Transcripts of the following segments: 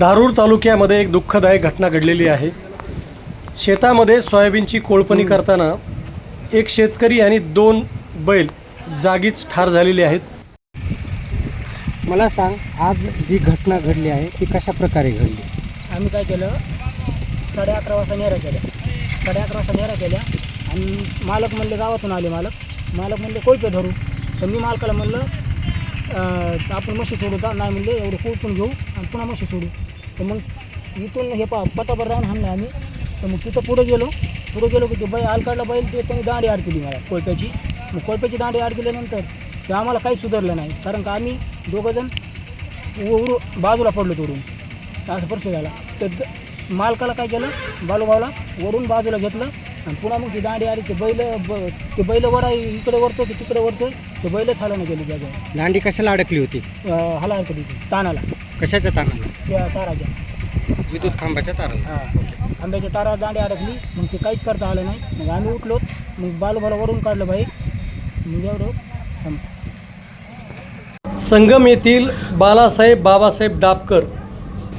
धारूर तालुक्यामध्ये एक दुःखदायक घटना घडलेली आहे. शेतामध्ये सोयाबीनची कोळपणी करताना एक शेतकरी आणि दोन बैल जागीच ठार झालेले आहेत. मला सांग आज जी घटना घडली आहे ती कशा प्रकारे घडली? आम्ही काय केलं साडे अकरा वाजता नेऱ्या केल्या. साडे अकरा वाजता नेऱ्या केल्या आणि मालक म्हणले गावातून आले मालक. मालक म्हणले कोळपे धरू. तर मी मालकाला म्हणलं आपण म्हशी सोडू. का नाही म्हणले एवढं कोळपून घेऊ आणि पुन्हा म्हशी सोडू. तर मग इथून हे पा पटाभर राहून हाणलं आम्ही. तर मग तिथं पुढं गेलो. पुढं गेलो की ते बैल आलकाडला बैल ते त्यांनी दांडी आड केली मला कोळप्याची. मग कोळप्याची दांडी आड केल्यानंतर ते आम्हाला काही सुधारलं नाही. कारण का आम्ही दोघंजण उडू बाजूला पडलो तोडून. असं परिस्थिती झाला. तर मालकाला काय केलं? बालूभाऊला वरून बाजूला घेतलं. आणि पुन्हा मग ती दांडी आली ते बैल ब ते बैल वडा इकडे वरतो की तिकडे वरतोय ते बैलच हालानं गेली जागा दांडी कशाला अडकली होती? हला कधी तानाला. कशाच्या तानाला? त्या ताराच्या. विद्युत खांबाच्या ताराला. हां. आंब्याच्या तारा दांडी अडकली मग ते काहीच करता आलं नाही. मग आम्ही उठलो मग बालूभाऊला वरून काढलं बाईक मग एवढं संप संगम येथील बालासाहेब बाबासाहेब डापकर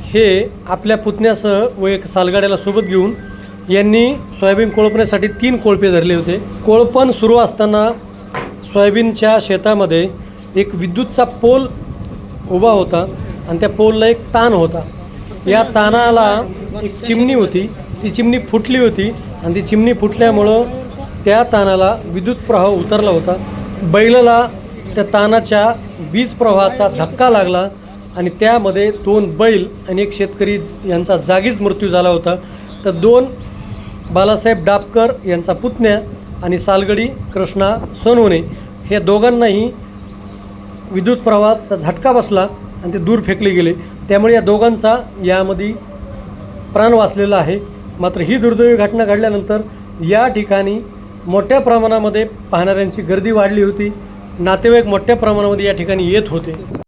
हे आपल्या पुतण्यासह व एक सालगाड्याला सोबत घेऊन यांनी सोयाबीन कोळपण्यासाठी तीन कोळपे धरले होते. कोळपण सुरू असताना सोयाबीनच्या शेतामध्ये एक विद्युतचा पोल उभा होता आणि त्या पोलला एक ताण होता. या ताणाला एक चिमणी होती. ती चिमणी फुटली होती आणि ती चिमणी फुटल्यामुळं त्या ताणाला विद्युत प्रवाह उतरला होता. बैलाला त्या तानाच्या वीज प्रवाहाचा धक्का लागला आणि त्यामध्ये दोन बैल आणि एक शेतकरी यांचा जागीच मृत्यू झाला होता. तर दोन बालासाहेब डापकर यांचा पुतण्या आणि सालगडी कृष्णा सोनवणे हे दोघांनाही विद्युत प्रवाहाचा झटका बसला आणि ते दूर फेकले गेले. त्यामुळे या दोघांचा यामध्ये प्राण वाचलेला आहे. मात्र ही दुर्दैवी घटना घडल्यानंतर या ठिकाणी मोठ्या प्रमाणामध्ये पाहणाऱ्यांची गर्दी वाढली होती. नातेवाईक मोठ्या प्रमाणामध्ये या ठिकाणी येत होते.